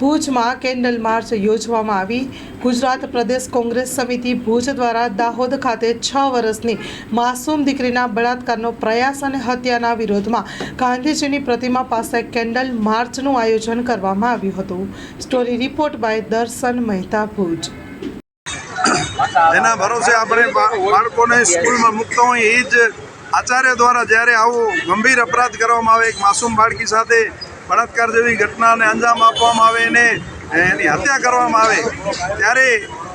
ભુજમાં candle March યોજવામાં આવી. ગુજરાત પ્રદેશ કોંગ્રેસ સમિતિ ભુજ દ્વારા દાહોદ ખાતે છ વર્ષની માસૂમ દીકરીના બળાત્કારનો પ્રયાસ અને હત્યાના વિરોધમાં ગાંધીજીની પ્રતિમા પાસે કેન્ડલ માર્ચનું આયોજન કરવામાં આવ્યું હતું. સ્ટોરી રિપોર્ટ બાય દર્શન મહેતા ભુજ. એના ભરોસે આપણે બાળકોને સ્કૂલમાં મૂકતા હોય એ જ આચાર્ય દ્વારા જ્યારે આવો ગંભીર અપરાધ કરવામાં આવે, એક માસૂમ બાળકી સાથે બળાત્કાર જેવી ઘટનાને અંજામ આપવામાં આવે એને એની હત્યા કરવામાં આવે, ત્યારે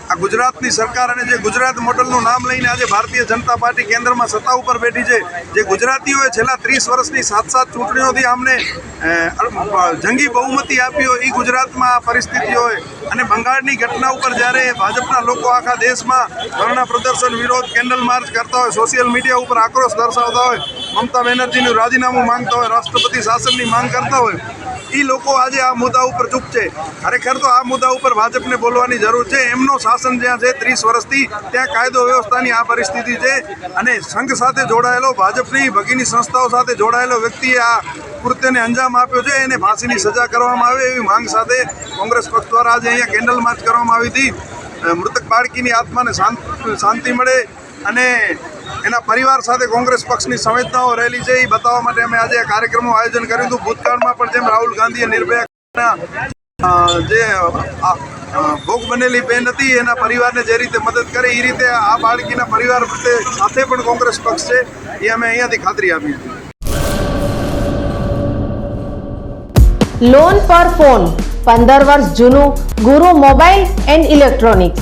આ ગુજરાતની સરકાર અને જે ગુજરાત મોડલનું નામ લઈને આજે ભારતીય જનતા પાર્ટી કેન્દ્રમાં સત્તા ઉપર બેઠી છે, જે ગુજરાતીઓએ છેલ્લા ત્રીસ વર્ષની સાત સાત ચૂંટણીઓથી અમને જંગી બહુમતી આપી હોય એ ગુજરાતમાં આ પરિસ્થિતિ હોય અને બંગાળની ઘટના ઉપર જ્યારે ભાજપના લોકો આખા દેશમાં ધરણા પ્રદર્શન વિરોધ કેન્ડલ માર્ચ કરતા હોય, સોશિયલ મીડિયા ઉપર આક્રોશ દર્શાવતા હોય મમતા બેનર્જીનું રાજીનામું માંગતા હોય, રાષ્ટ્રપતિ શાસનની માંગ કરતા હોય એ લોકો આજે આ મુદ્દા ઉપર ચૂપ છે. ખરેખર તો આ મુદ્દા ઉપર ભાજપને બોલવાની જરૂર છે. એમનો શાસન જ્યાં છે, ત્રીસ વર્ષથી ત્યાં કાયદો વ્યવસ્થાની આ પરિસ્થિતિ છે અને સંઘ સાથે જોડાયેલો, ભાજપની ભગીની સંસ્થાઓ સાથે જોડાયેલો વ્યક્તિએ આ કૃત્યને અંજામ આપ્યો છે. એને ફાંસીની સજા કરવામાં આવે એવી માંગ સાથે કોંગ્રેસ પક્ષ દ્વારા આજે અહીંયા કેન્ડલ માર્ચ કરવામાં આવી હતી. મૃતક બાળકીની આત્માને શાંત મળે અને એના પરિવાર સાથે કોંગ્રેસ પક્ષની સંવેદનાઓ રહેલી છે, એ બતાવવા માટે અમે આજે કાર્યક્રમનું આયોજન કર્યું હતું. ભૂતકાળમાં પણ જેમ રાહુલ ગાંધીએ નિર્ભયા જે ભોગ બનેલી બેન હતી, એના પરિવારને જે રીતે મદદ કરી, એ રીતે આ બાળકીના પરિવાર પ્રત્યે સાથે પણ કોંગ્રેસ પક્ષ છે, એ અમે અહીંયાથી ખાતરી આપી હતી લોન પર ફોન પંદર વર્ષ જૂનું, ગુરુ મોબાઈલ એન્ડ ઇલેક્ટ્રોનિક્સ.